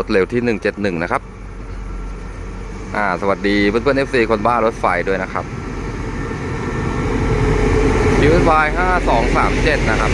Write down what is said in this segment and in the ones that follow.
รถเร็วที่ 171 นะครับ อ่า สวัสดีเพื่อนๆ FC คนบ้ารถไฟด้วยนะครับยูนไฟ5237นะครับ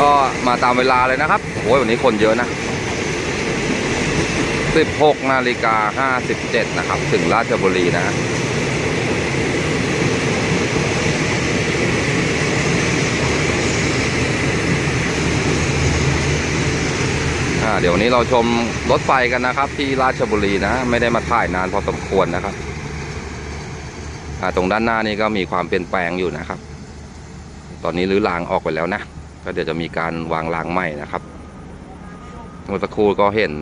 ก็มาตามเวลาเลยนะครับโอ้ยวันนี้คนเยอะนะ 16นาฬิกา57 นะครับ ถึงราชบุรีนะฮะ อ่า เดี๋ยวนี้เราชมรถไฟกันนะครับ ที่ราชบุรีนะ ไม่ได้มาถ่ายนานพอสมควรนะครับตรงด้านหน้านี่ก็มีความเปลี่ยนแปลงอยู่นะครับ ตอนนี้รื้อรางออกไปแล้วนะ ก็เดี๋ยวจะมีการวางรางใหม่นะครับเมื่อสักครู่ก็เห็น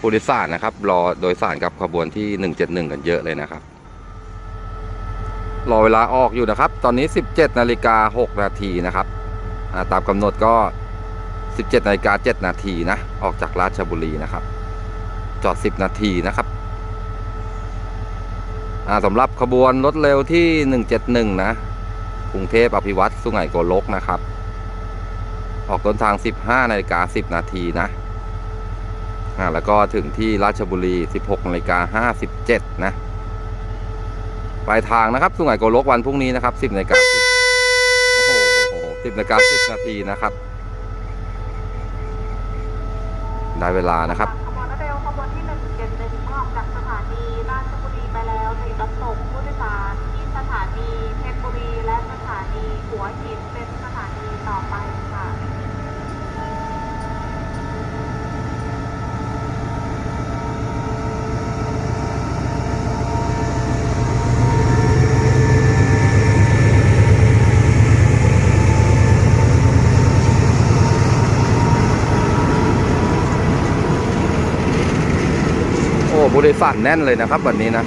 ผู้โดยสารนะครับ รอโดยสารกับขบวนที่ 171 กันเยอะเลยนะครับ รอเวลาออกอยู่นะครับ ตอนนี้ 17นาฬิกา6นาทีนะครับ ตามกำหนดก็ 17นาฬิกา7นาทีนะ ออกจากราชบุรีนะครับ จอด 10 นาทีนะครับสำหรับขบวนรถเร็วที่ 171 นะ กรุงเทพอภิวัตรสุไหงโกลกนะครับ ออกต้นทาง 15นาฬิกา10 นาทีนะแล้วก็ถึงที่ราชบุรี 16นาฬิกา57 นะ ปลายทางนะครับ สุไหงโกลกวันพรุ่งนี้นะครับ 10นาฬิกา10โอ้โห10นาฬิกา10 นาทีนะครับ ได้เวลานะครับ ขบวนรถเร็วขบวนที่ 171ออกจากสถานีราชบุรีไปแล้วในรับส่งผู้โดยสารที่สถานีเพชรบุรีและสถานีหัวหินเป็นสถานีต่อไปค่ะ โดยสารแน่นเลยนะครับ วันนี้นะ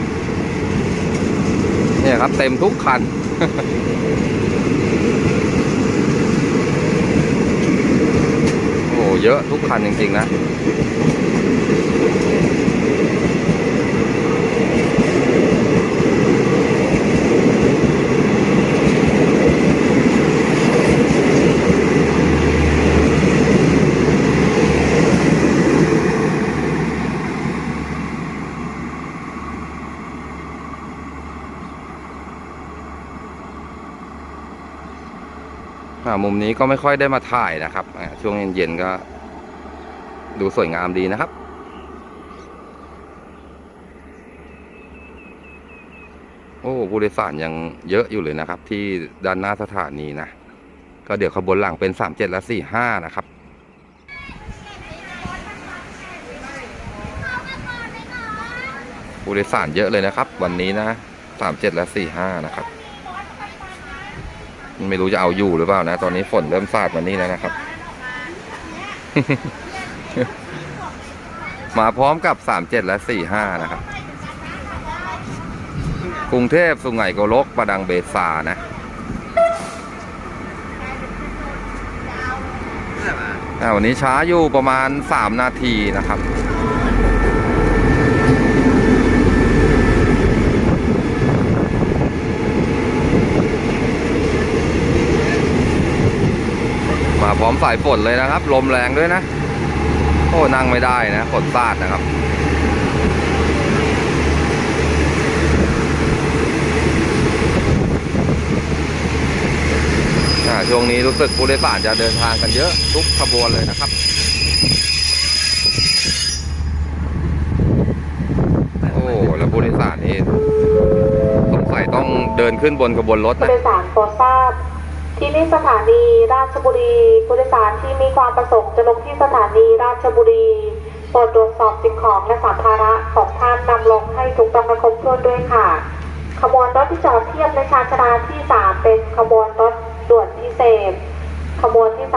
เนี่ยครับ เต็มทุกคัน โอ้เยอะทุกคันจริงๆนะ มุมนี้ก็ไม่ค่อยได้มาถ่ายนะครับ ช่วงเย็นๆก็ ดูสวยงามดีนะครับ โอ้ผู้โดยสารยังเยอะอยู่เลยนะครับ ที่ด้านหน้าสถานีนะ ก็เดี๋ยวขบวนหลังเป็นสามเจ็ดและสี่ห้านะครับผู้โดยสารเยอะเลยนะครับ วันนี้นะสามเจ็ดและสี่ห้านะครับ ไม่รู้จะเอาอยู่หรือเปล่านะ ตอนนี้ฝนเริ่มสาดมานี่แล้วนะครับ มาพร้อมกับสามเจ็ดและสี่ห้านะครับ กรุงเทพสุไหงโกลกประดังเบซานะอ่วันนี้ช้าอยู่ประมาณสามนาทีนะครับ มาพร้อมสายฝนเลยนะครับ ลมแรงด้วยนะ โอ้นั่งไม่ได้นะฝนสาดนะครับช่วงนี้รู้สึกผู้โดยสารจะเดินทางกันเยอะทุกขบวนเลยนะครับโอ้แล้วผู้โดยสารนี่สงสัยต้องเดินขึ้นบนขบวนรถผู้โดยสารโปรดทรา ที่นี่สถานีราชบุรีผู้โดยสารที่มีความประสงค์จะลงที่สถานีราชบุรีโปรดตรวจสอบสิ่งของและสัมภาระของท่านนำลงให้ถูกต้องและครบถ้วนด้วยค่ะ ขบวนรถที่จอดเทียบในชานชาลาที่ 3 เป็นขบวนรถด่วนพิเศษ ขบวนที่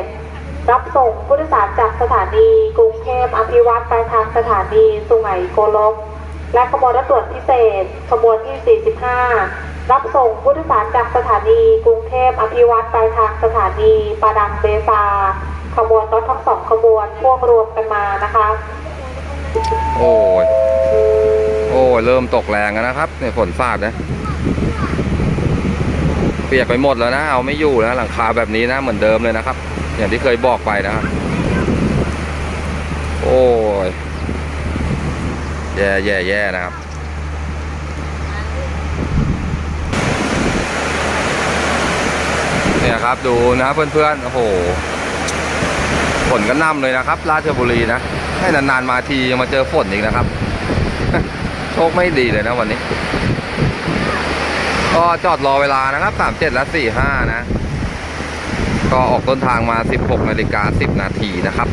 37 รับส่งผู้โดยสารจากสถานีกรุงเทพอภิวัตไปทางสถานีสุไหงโกลก และขบวนรถด่วนพิเศษ ขบวนที่ 45 รับส่งผู้โดยสารจากสถานีกรุงเทพอภิวัตรไปทางสถานีปาดังเบซา ขบวนรถทั้งสองขบวนพ่วงรวมกันมานะคะ โอ้ยโอ้ยเริ่มตกแรงแล้วนะครับเนี่ยฝนสาดนะเปียกไปหมดแล้วนะเอาไม่อยู่แล้วหลังคาแบบนี้นะเหมือนเดิมเลยนะครับ อย่างที่เคยบอกไปนะครับโอ้ยแย่แย่แย่นะครับ นี่ยครับ ดูนะเพื่อนๆ โอ้โหฝนก็น่ำเลยนะครับ ราชบุรีนะ ให้นานๆมาทียังมาเจอฝนอีกนะครับ โชคไม่ดีเลยนะวันนี้ ก็จอดรอเวลานะครับ37และ45นะ ก็ออกต้นทางมา16นาฬิกา10นาทีนะครับ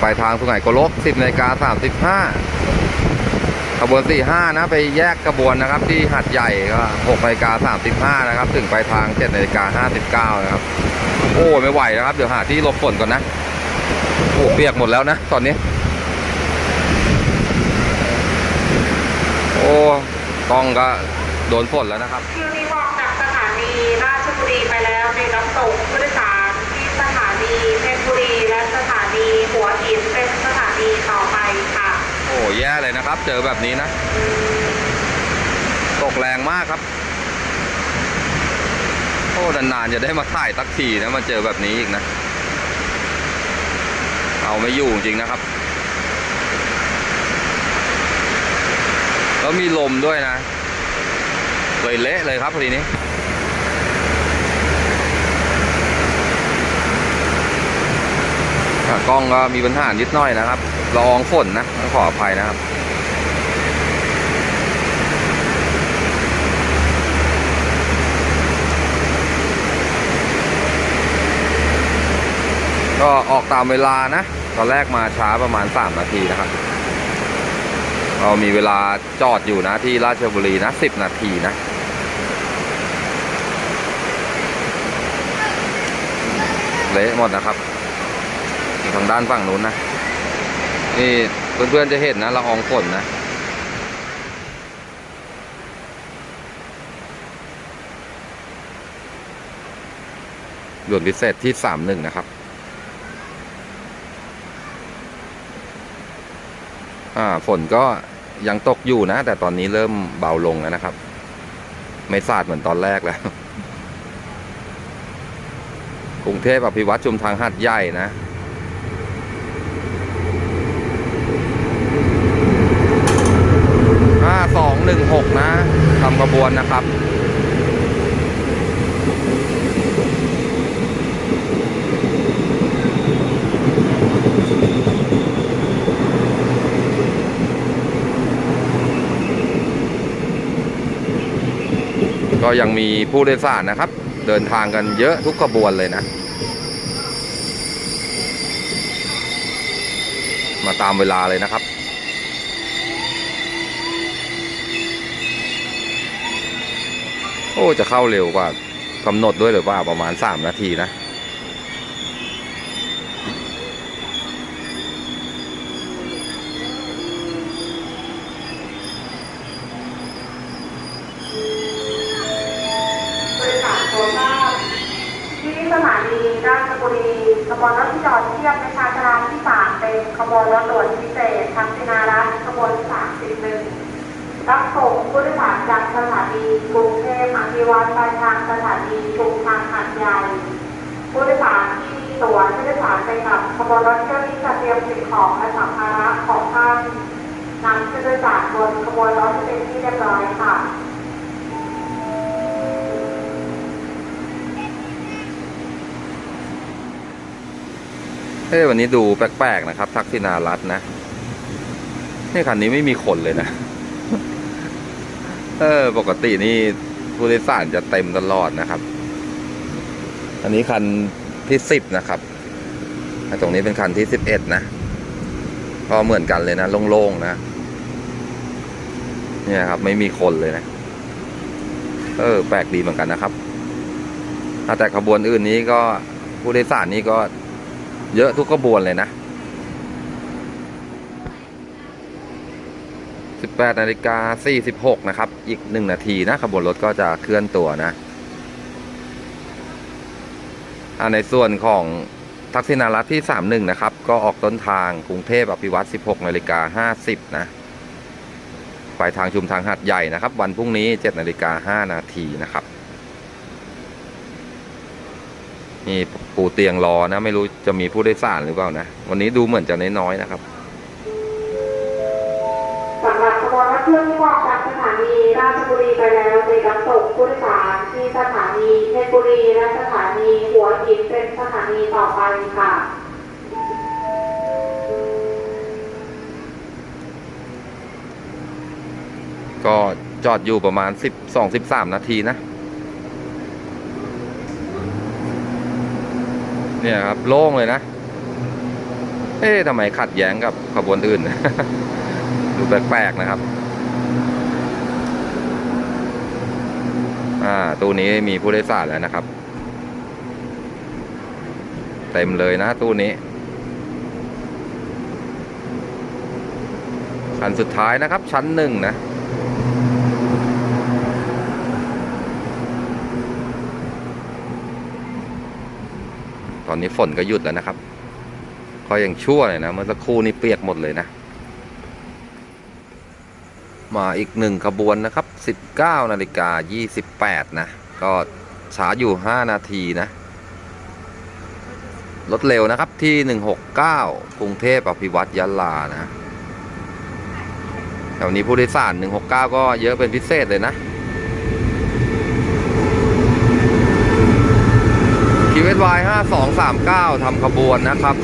ไปทางสุไหงโกลก10นาฬิกา35 ขบวน 45 นะ ไปแยกกระบวนนะครับ ที่หัดใหญ่ก็6นาฬิกา35 นะครับ ถึงไปทาง7นาฬิกา59 นะครับ โอ้ไม่ไหวนะครับ เดี๋ยวหาที่หลบฝนก่อนนะ โอ้เปียกหมดแล้วนะ ตอนนี้ โอ้กล้องก็โดนฝนแล้วนะครับ ครับ เจอแบบนี้นะ ตกแรงมากครับโอ้นานๆจะได้มาถ่ายสักทีนะมาเจอแบบนี้อีกนะ เอาไม่อยู่จริงนะครับ แล้วมีลมด้วยนะเลยเละเลยครับทีนี้กล้องก็มีปัญหานิดหน่อยนะครับละอองฝนนะ ขออภัยนะครับ ก็ออกตามเวลานะ ตอนแรกมาช้าประมาณ 3 นาทีนะครับเรามีเวลาจอดอยู่นะที่ราชบุรีนะ10 นาทีนะเละหมดนะครับทางด้านฝั่งนู้นนะ นี่เพื่อนๆจะเห็นนะละอองฝนนะด่วนพิเศษที่สามหนึ่งนะครับ อ่า ฝนก็ยังตกอยู่นะ แต่ตอนนี้เริ่มเบาลงแล้วนะครับ ไม่สาดเหมือนตอนแรกแล้ว กรุงเทพอภิวัตชุมทางหัดใหญ่นะห้าสองหนึ่งหกนะทำกระบวนนะครับ ก็ยังมีผู้โดยสารนะครับ เดินทางกันเยอะทุกขบวนเลยนะ มาตามเวลาเลยนะครับโอ้จะเข้าเร็วกว่ากำหนดด้วยหรือว่าประมาณ 3 นาทีนะ วนรถด่วนพิเศษทักษิณารัตน์ขบวนสามสิบหนึ่งรับส่งผู้โดยสารจากสถานีกรุงเทพอภิวัตไปทางสถานีชุมทางหัดใหญ่ผู้โดยสารที่มีตั๋วผู้โดยสารไปกับขบวนรถเที่ยวนี้จะเตรียมสิ่งของและสัมภาระของท่านนำผู้โดยสารบนขบวนรถเป็นที่เรียบร้อยค่ะ เอ้วันนี้ดูแปลกๆนะครับ ทักษิณารัตนะนี่คันนี้ไม่มีคนเลยนะ เออ ปกตินี่ผู้โดยสารจะเต็มตลอดนะครับ อันนี้คันที่สิบนะครับตรงนี้เป็นคันที่สิบเอ็ดนะ ก็เหมือนกันเลยนะ โล่งๆนะ เนี่ยครับ ไม่มีคนเลยนะ เออ แปลกดีเหมือนกันนะครับ แต่ขบวนอื่นนี้ก็ผู้โดยสารนี่ก็ เยอะทุกขบวนเลยนะ 18นาฬิกา46 นะครับ อีก 1 นาทีนะขบวนรถก็จะเคลื่อนตัวนะอ่าในส่วนของทักษิณารัตที่ 31 นะครับ ก็ออกต้นทางกรุงเทพอภิวัตร16นาฬิกา50 นะ ไปทางชุมทางหัดใหญ่นะครับ วันพรุ่งนี้7นาฬิกา5นาทีนะครับ นี่ปูเตียงรอนะ ไม่รู้จะมีผู้โดยสารหรือเปล่านะ วันนี้ดูเหมือนจะน้อยๆนะครับสำหรับขบวนรถเครื่องที่ออกจากสถานีราชบุรีไปแล้วจะรับส่งผู้โดยสารที่สถานีเพชรบุรีและสถานีหัวหินเป็นสถานีต่อไปค่ะก็จอดอยู่ประมาณสิบสองสิบสามนาทีนะ เนี่ยครับโล่งเลยนะ เอ๊ะทำไมขัดแย้งกับขบวนอื่น ดูแปลกๆนะครับ อ่าตู้นี้มีผู้โดยสารแล้วนะครับ เต็มเลยนะตู้นี้คันสุดท้ายนะครับ ชั้นหนึ่งนะ ตอนนี้ฝนก็หยุดแล้วนะครับก็ยังชั่วเลยนะ เมื่อสักครู่นี้เปียกหมดเลยนะ มาอีกหนึ่งขบวนนะครับ 19นาฬิกา28นะ ก็ช้าอยู่ 5 นาทีนะ รถเร็วนะครับที่ 169 กรุงเทพอภิวัตยะลานะแถวนี้ผู้โดยสาร 169 ก็เยอะเป็นพิเศษเลยนะ คีเวสวาย5239ทำขบวนนะครับ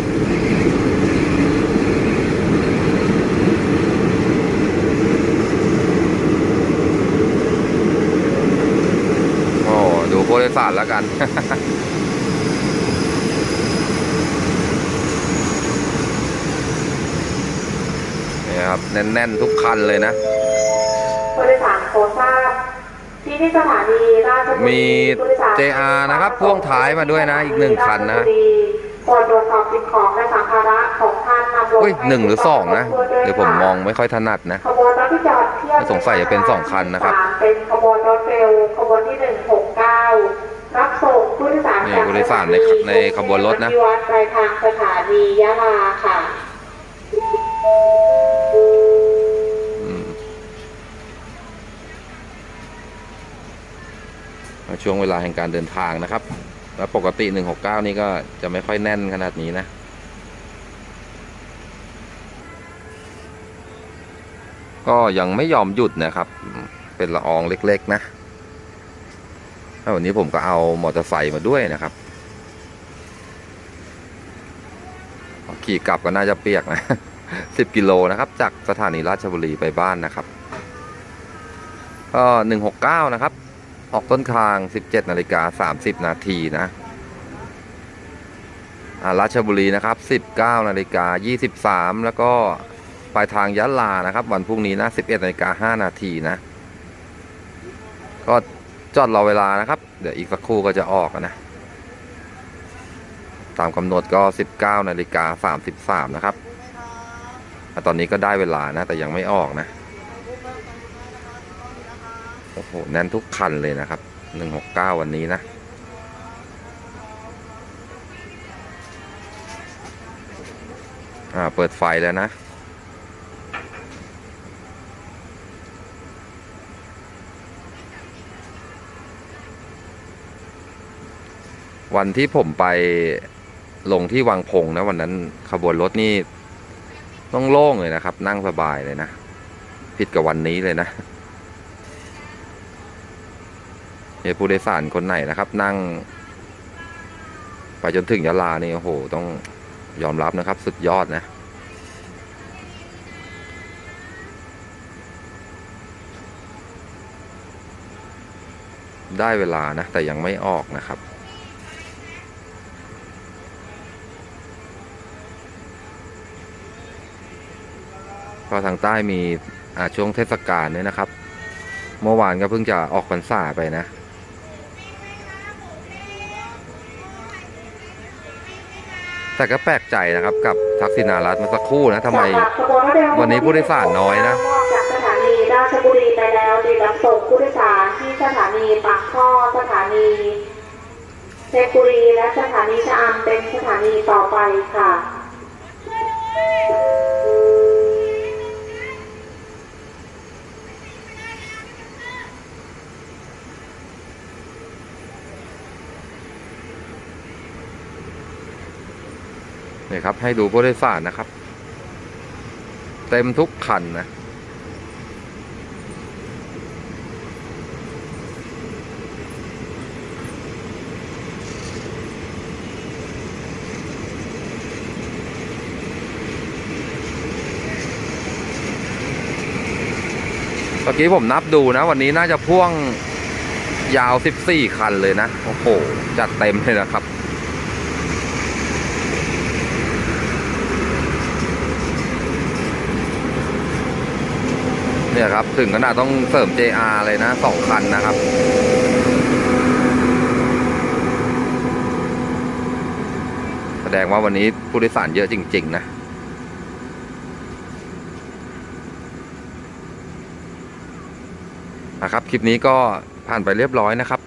โอ้ดูผู้โดยสารแล้วกันนี่ครับ แน่น ๆ ทุกคันเลยนะผู้โดยสารโคทราบ มีผู้โดยสาร JR นะครับพ่วงท้ายมาด้วยนะอีกหนึ่งคันนะโปรดตรวจสอบสิ่งของและสัมภาระของท่านนำลงอุ้ยหนึ่งหรือสองนะเดี๋ยวผมมองไม่ค่อยถนัดนะขบวนรถที่จอดเทียบสงสัยจะเป็นสองคันนะครับสามเป็นขบวนรถเร็วขบวนที่หนึ่งหกเก้ารับส่งผู้โดยสารนี่จากผู้โดยสารในในขบวนรถนะที่วัดปลายทางสถานียะลาค่ะ ช่วงเวลาแห่งการเดินทางนะครับ แล้วปกติ 169 นี่ก็จะไม่ค่อยแน่นขนาดนี้นะก็ยังไม่ยอมหยุดนะครับ เป็นละอองเล็ก ๆ นะแล้ววันนี้ผมก็เอามอเตอร์ไซค์มาด้วยนะครับ ขี่กลับก็น่าจะเปียกนะ 10 กิโลนะครับ จากสถานีราชบุรีไปบ้านนะครับ ก็ 169 นะครับ ออกต้นทาง 17 นาฬิกา 30 นาทีนะอาราชบุรีนะครับ 19 นาฬิกา 23 แล้วก็ปลายทางยะลานะครับ วันพรุ่งนี้นะ 11 นาฬิกา 5 นาทีนะ ก็จอดรอเวลานะครับ เดี๋ยวอีกสักครู่ก็จะออกนะ ตามกำหนดก็ 19 นาฬิกา 33 นะครับ ตอนนี้ก็ได้เวลานะ แต่ยังไม่ออกนะ หแน่นทุกคันเลยนะครับ 169 วันนี้นะ อ่า เปิดไฟแล้วนะ วันที่ผมไปลงที่วังพงนะ วันนั้นขบวนรถนี่ต้องโล่งเลยนะครับ นั่งสบายเลยนะ ผิดกับวันนี้เลยนะ เนี่ย ผู้โดยสารคนไหนนะครับ นั่ง ไปจนถึงยะลานี่โอ้โห ต้องยอมรับนะครับ สุดยอดนะได้เวลานะ แต่ยังไม่ออกนะครับก็ทางใต้มีช่วงเทศกาลเนี่ยนะครับ เมื่อวานก็เพิ่งจะออกพรรษาไปนะ แต่ก็แปลกใจนะครับกับทักษิณารัฐเมื่อสักครู่นะทำไมวันนี้ผู้โดยสารน้อยนะออกจากสถานีราชบุรีไปแล้วดีรับส่งผู้โดยสารที่สถานีปากท่อสถานีเพชรบุรีและสถานีชะอำเป็นสถานีต่อไปค่ะ เนี่ยครับ ให้ดูผู้โดยสารนะครับ เต็มทุกคันนะเมื่อกี้ผมนับดูนะ วันนี้น่าจะพ่วงยาว 14 คันเลยนะ โอ้โห จัดเต็มเลยนะครับ เนี่ยครับ ถึงขนาดต้องเสริม JR เลยนะสองคันนะครับแสดงว่าวันนี้ผู้โดยสารเยอะจริง ๆ นะ นะครับ คลิปนี้ก็ผ่านไปเรียบร้อยนะครับ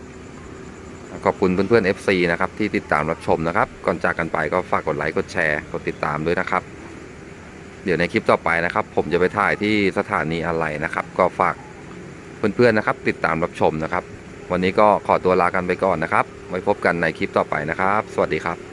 ขอบคุณเพื่อนๆ FC นะครับ ที่ติดตามรับชมนะครับ ก่อนจากกันไปก็ฝากกดไลค์ กดแชร์ กดติดตามด้วยนะครับ เดี๋ยวในคลิปต่อไปนะครับ ผมจะไปถ่ายที่สถานีอะไรนะครับ ก็ฝากเพื่อนๆนะครับ ติดตามรับชมนะครับ วันนี้ก็ขอตัวลากันไปก่อนนะครับ ไว้พบกันในคลิปต่อไปนะครับ สวัสดีครับ